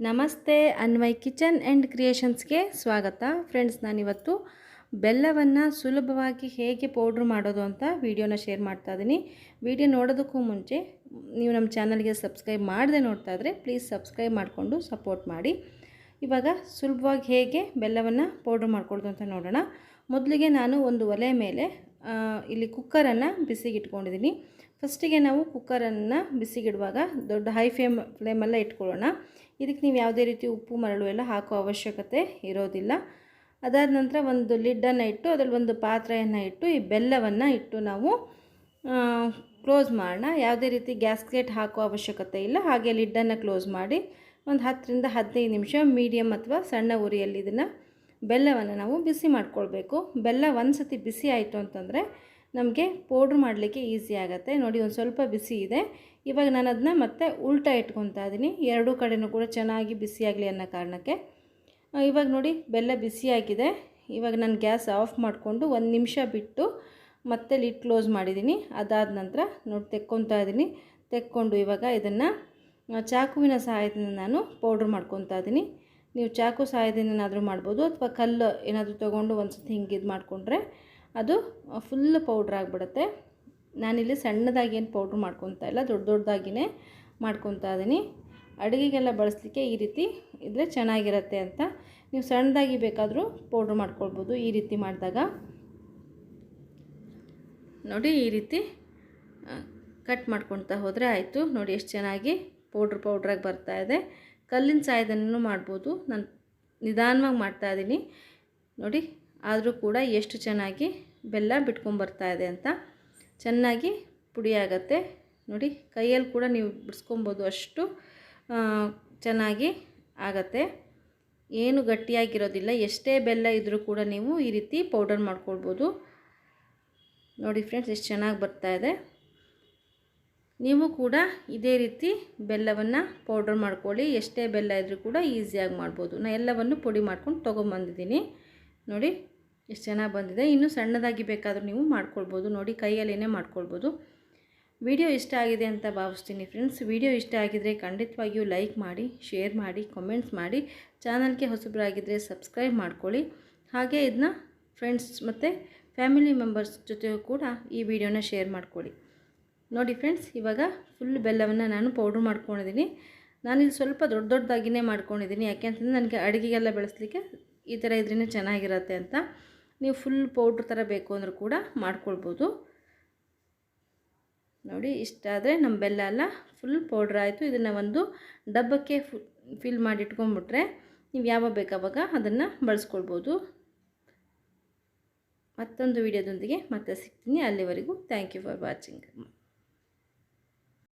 ನಮಸ್ತೆ Anvay kitchen and ಕ್ರಿಯೇಷನ್ಸ್ಗೆ ಸ್ವಾಗತ. Friends, ನಾನಿವತ್ತು ಬೆಲ್ಲವನ್ನು ಸುಲಭವಾಗಿ ಹೇಗೆ ಪೌಡ್ರ್ ಮಾಡೋದು ಅಂತ ವಿಡಿಯೋನ ಶೇರ್ ಮಾಡ್ತಾ ಇದ್ದೀನಿ ವಿಡಿಯೋ ನೋಡೋದಕ್ಕೂ ಮುಂಚೆ ನೀವು ನಮ್ಮ ಚಾನಲ್ಗೆ ಸಬ್ಸ್ಕ್ರೈಬ್ ಮಾಡದೆ ನೋಡ್ತಾ ಇದ್ರೆ ಪ್ಲೀಸ್ ಸಬ್ಸ್ಕ್ರೈಬ್ ಮಾಡಿಕೊಂಡು ಸಪೋರ್ಟ್ ಮಾಡಿ. ಇವಾಗ ಸುಲಭವಾಗಿ ಹೇಗೆ ಬೆಲ್ಲವನ್ನು ಪೌಡ್ರ್ ಮಾಡ್ಕೊಳ್ಳೋದು ಅಂತ ನೋಡೋಣ. ಮೊದಲಿಗೆ ನಾನು ಒಂದು ಒಲೆ ಮೇಲೆ ಇಲ್ಲಿ ಕುಕ್ಕರನ್ನು ಬಿಸಿಗೆ ಇಟ್ಕೊಂಡಿದ್ದೀನಿ ಫಸ್ಟಿಗೆ ನಾವು ಕುಕ್ಕರನ್ನು ಬಿಸಿಗಿಡುವಾಗ ದೊಡ್ಡ ಹೈ ಫ್ಲೇಮ್, ಫ್ಲೇಮೆಲ್ಲ ಇಟ್ಕೊಳ್ಳೋಣ. ಇದಕ್ಕೆ ನೀವು ಯಾವುದೇ ರೀತಿ ಉಪ್ಪು, ಮರಳು ಎಲ್ಲ ಹಾಕೋ ಅವಶ್ಯಕತೆ ಇರೋದಿಲ್ಲ. ಅದಾದ ನಂತರ ಒಂದು ಲಿಡ್ಡನ್ನು ಇಟ್ಟು, ಅದರಲ್ಲಿ ಒಂದು ಪಾತ್ರೆಯನ್ನು ಇಟ್ಟು, ಈ ಬೆಲ್ಲವನ್ನು ಇಟ್ಟು ನಾವು ಕ್ಲೋಸ್ ಮಾಡೋಣ. ಯಾವುದೇ ರೀತಿ ಗ್ಯಾಸ್ಕೆಟ್ ಹಾಕೋ ಅವಶ್ಯಕತೆ ಇಲ್ಲ. ಹಾಗೆ ಲಿಡ್ಡನ್ನು ಕ್ಲೋಸ್ ಮಾಡಿ ಒಂದು ಹತ್ತರಿಂದ ಹದಿನೈದು ನಿಮಿಷ ಮೀಡಿಯಮ್ ಅಥವಾ ಸಣ್ಣ ಉರಿಯಲ್ಲಿ ಇದನ್ನು ಬೆಲ್ಲವನ್ನು ನಾವು ಬಿಸಿ ಮಾಡ್ಕೊಳ್ಬೇಕು. ಬೆಲ್ಲ ಒಂದು ಸತಿ ಬಿಸಿ ಆಯಿತು ಅಂತಂದರೆ ನಮಗೆ ಪೌಡ್ರ್ ಮಾಡಲಿಕ್ಕೆ ಈಸಿ ಆಗುತ್ತೆ. ನೋಡಿ, ಒಂದು ಸ್ವಲ್ಪ ಬಿಸಿ ಇದೆ. ಇವಾಗ ನಾನು ಅದನ್ನ ಮತ್ತೆ ಉಲ್ಟಾ ಇಟ್ಕೊತಾ ಇದ್ದೀನಿ ಎರಡೂ ಕಡೆಯೂ ಕೂಡ ಚೆನ್ನಾಗಿ ಬಿಸಿಯಾಗಲಿ ಅನ್ನೋ ಕಾರಣಕ್ಕೆ. ಇವಾಗ ನೋಡಿ, ಬೆಲ್ಲ ಬಿಸಿಯಾಗಿದೆ ಇವಾಗ ನಾನು ಗ್ಯಾಸ್ ಆಫ್ ಮಾಡಿಕೊಂಡು ಒಂದು ನಿಮಿಷ ಬಿಟ್ಟು ಮತ್ತೆ ಲಿಡ್ ಕ್ಲೋಸ್ ಮಾಡಿದ್ದೀನಿ ಅದಾದ ನಂತರ ನೋಡಿ, ತೆಕ್ಕೊತಾ ಇದ್ದೀನಿ ತೆಕ್ಕೊಂಡು ಇವಾಗ ಇದನ್ನು ಚಾಕುವಿನ ಸಹಾಯದಿಂದ ನಾನು ಪೌಡ್ರ್ ಮಾಡ್ಕೊತಾ ಇದ್ದೀನಿ ನೀವು ಚಾಕು ಸಹಾಯದಿಂದನಾದರೂ ಮಾಡ್ಬೋದು ಅಥವಾ ಕಲ್ಲು ಏನಾದರೂ ತೊಗೊಂಡು ಒಂದು ಸತಿ ಹಿಂಗೆ ಇದು ಮಾಡಿಕೊಂಡ್ರೆ ಅದು ಫುಲ್ ಪೌಡ್ರ್ ಆಗಿಬಿಡುತ್ತೆ. ನಾನಿಲ್ಲಿ ಸಣ್ಣದಾಗಿ ಏನು ಪೌಡ್ರ್ ಮಾಡ್ಕೊತಾ ಇಲ್ಲ, ದೊಡ್ಡ ದೊಡ್ಡದಾಗಿಯೇ ಮಾಡ್ಕೊತಾ ಇದ್ದೀನಿ ಅಡುಗೆಗೆಲ್ಲ ಬಳಸಲಿಕ್ಕೆ ಈ ರೀತಿ ಇದ್ದರೆ ಚೆನ್ನಾಗಿರುತ್ತೆ ಅಂತ. ನೀವು ಸಣ್ಣದಾಗಿ ಬೇಕಾದರೂ ಪೌಡ್ರ್ ಮಾಡ್ಕೊಳ್ಬೋದು ಈ ರೀತಿ ಮಾಡಿದಾಗ. ನೋಡಿ ಈ ರೀತಿ ಕಟ್ ಮಾಡ್ಕೊಳ್ತಾ ಹೋದರೆ ಆಯಿತು. ನೋಡಿ ಎಷ್ಟು ಚೆನ್ನಾಗಿ ಪೌಡ್ರ್ ಪೌಡ್ರಾಗಿ ಇದೆ. ಕಲ್ಲಿನ ಸಾಯದನ್ನು ಮಾಡ್ಬೋದು. ನಾನು ನಿಧಾನವಾಗಿ ಮಾಡ್ತಾಯಿದ್ದೀನಿ ನೋಡಿ, ಆದರೂ ಕೂಡ ಎಷ್ಟು ಚೆನ್ನಾಗಿ ಬೆಲ್ಲ ಬಿಟ್ಕೊಂಬರ್ತಾ ಇದೆ ಅಂತ. ಚೆನ್ನಾಗಿ ಪುಡಿಯಾಗತ್ತೆ ನೋಡಿ, ಕೈಯಲ್ಲಿ ಕೂಡ ನೀವು ಬಿಡಿಸ್ಕೊಬೋದು ಅಷ್ಟು ಚೆನ್ನಾಗಿ ಆಗತ್ತೆ. ಏನು ಗಟ್ಟಿಯಾಗಿರೋದಿಲ್ಲ. ಎಷ್ಟೇ ಬೆಲ್ಲ ಇದ್ದರೂ ಕೂಡ ನೀವು ಈ ರೀತಿ ಪೌಡರ್ ಮಾಡ್ಕೊಳ್ಬೋದು. ನೋಡಿ, ಫ್ರೆಂಡ್ಸ್, ಎಷ್ಟು ಚೆನ್ನಾಗಿ ಬರ್ತಾ ಇದೆ. ನೀವು ಕೂಡ ಇದೇ ರೀತಿ ಬೆಲ್ಲವನ್ನು ಪೌಡ್ರ್ ಮಾಡ್ಕೊಳ್ಳಿ. ಎಷ್ಟೇ ಬೆಲ್ಲ ಇದ್ದರೂ ಕೂಡ ಈಸಿಯಾಗಿ ಮಾಡ್ಬೋದು. ನಾನು ಎಲ್ಲವನ್ನು ಪುಡಿ ಮಾಡ್ಕೊಂಡು ತೊಗೊಂಬಂದಿದ್ದೀನಿ. ನೋಡಿ, ಎಷ್ಟು ಚೆನ್ನಾಗಿ ಬಂದಿದೆ. ಇನ್ನೂ ಸಣ್ಣದಾಗಿ ಬೇಕಾದರೂ ನೀವು ಮಾಡ್ಕೊಳ್ಬೋದು. ನೋಡಿ ಕೈಯಲ್ಲೇ ಮಾಡ್ಕೊಳ್ಬೋದು. ವಿಡಿಯೋ ಇಷ್ಟ ಆಗಿದೆ ಅಂತ ಭಾವಿಸ್ತೀನಿ ಫ್ರೆಂಡ್ಸ್ ವಿಡಿಯೋ ಇಷ್ಟ ಆಗಿದ್ದರೆ ಖಂಡಿತವಾಗಿಯೂ ಲೈಕ್ ಮಾಡಿ ಶೇರ್ ಮಾಡಿ ಕಮೆಂಟ್ಸ್ ಮಾಡಿ. ಚಾನಲ್ಗೆ ಹೊಸಬರಾಗಿದ್ದರೆ ಸಬ್ಸ್ಕ್ರೈಬ್ ಮಾಡ್ಕೊಳ್ಳಿ. ಹಾಗೆ ಇದನ್ನ ಫ್ರೆಂಡ್ಸ್ ಮತ್ತು ಫ್ಯಾಮಿಲಿ ಮೆಂಬರ್ಸ್ ಜೊತೆಗೂ ಕೂಡ ಈ ವಿಡಿಯೋನ ಶೇರ್ ಮಾಡ್ಕೊಳ್ಳಿ. ನೋಡಿ ಫ್ರೆಂಡ್ಸ್, ಇವಾಗ ಫುಲ್ ಬೆಲ್ಲವನ್ನು ನಾನು ಪೌಡ್ರ್ ಮಾಡ್ಕೊಂಡಿದ್ದೀನಿ. ನಾನಿಲ್ಲಿ ಸ್ವಲ್ಪ ದೊಡ್ಡ ದೊಡ್ಡದಾಗಿಯೇ ಮಾಡ್ಕೊಂಡಿದ್ದೀನಿ. ಯಾಕೆ ಅಂತಂದರೆ ನನಗೆ ಅಡುಗೆಗೆಲ್ಲ ಬೆಳೆಸಲಿಕ್ಕೆ ಈ ಥರ ಇದ್ರೇ ಚೆನ್ನಾಗಿರುತ್ತೆ ಅಂತ. ನೀವು ಫುಲ್ ಪೌಡ್ರ್ ಥರ ಬೇಕು ಅಂದರೂ ಕೂಡ ಮಾಡ್ಕೊಳ್ಬೋದು. ನೋಡಿ ಇಷ್ಟಾದರೆ ನಮ್ಮ ಬೆಲ್ಲ ಎಲ್ಲ ಫುಲ್ ಪೌಡ್ರ್ ಆಯಿತು. ಇದನ್ನು ಒಂದು ಡಬ್ಬಕ್ಕೆ ಫಿಲ್ ಮಾಡಿ ಇಟ್ಕೊಂಡ್ಬಿಟ್ರೆ ನೀವು ಯಾವಾಗ ಬೇಕಾವಾಗ ಅದನ್ನು ಬಳಸ್ಕೊಳ್ಬೋದು. ಮತ್ತೊಂದು ವಿಡಿಯೋದೊಂದಿಗೆ ಮತ್ತೆ ಸಿಗ್ತೀನಿ. ಅಲ್ಲಿವರೆಗೂ ಥ್ಯಾಂಕ್ ಯು ಫಾರ್ ವಾಚಿಂಗ್